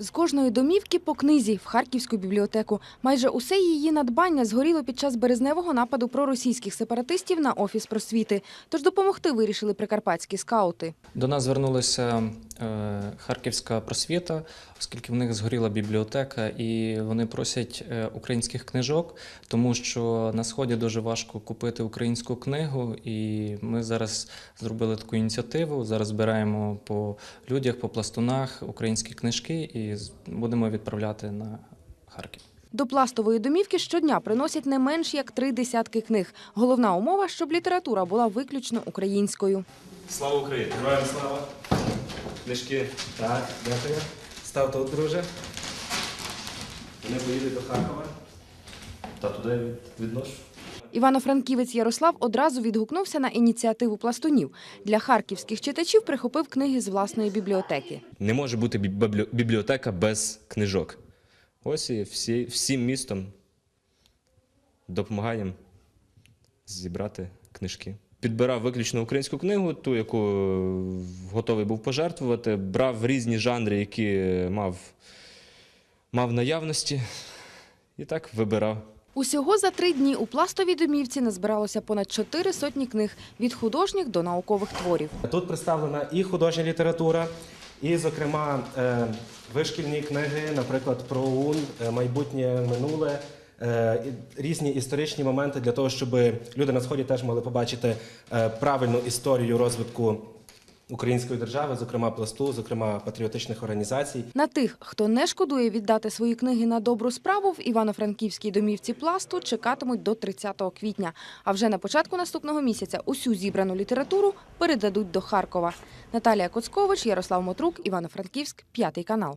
З кожної домівки по книзі в Харківську бібліотеку. Майже усе її надбання згоріло під час березневого нападу проросійських сепаратистів на офіс просвіти. Тож допомогти вирішили прикарпатські скаути. До нас звернулася е, Харківська просвіта, оскільки в них згоріла бібліотека, і вони просять е, українських книжок, тому що на сході дуже важко купити українську книгу. І ми зараз зробили таку ініціативу. Зараз збираємо по людях, по пластунах українські книжки і будемо відправляти на Харків. До пластової домівки щодня приносять не менш як три десятки книг. Головна умова, щоб література була виключно українською. Слава Україні! Героям слава! Книжки. Так, дякую. Став тут, друже. Вони поїдуть до Харкова. Та туди я від- відношу. Івано-франківець Ярослав одразу відгукнувся на ініціативу пластунів. Для харківських читачів прихопив книги з власної бібліотеки. Не може бути бі- біблі- бібліотека без книжок. Ось і всі, всім містом допомагаємо зібрати книжки. Підбирав виключно українську книгу, ту, яку е, готовий був пожертвувати, брав різні жанри, які мав, мав наявності, і так вибирав. Усього за три дні у пластовій домівці назбиралося понад чотири сотні книг від художніх до наукових творів. Тут представлена і художня література, і, зокрема, е, вишкільні книги, наприклад, про ОУН, е, майбутнє минуле. Е, Різні історичні моменти для того, щоб люди на сході теж могли побачити е, правильну історію розвитку української держави, зокрема пласту, зокрема патріотичних організацій. На тих, хто не шкодує віддати свої книги на добру справу, в Івано-Франківській домівці пласту чекатимуть до 30 квітня. А вже на початку наступного місяця усю зібрану літературу передадуть до Харкова. Наталія Коцкович, Ярослав Мотрук, Івано-Франківськ, п'ятий канал.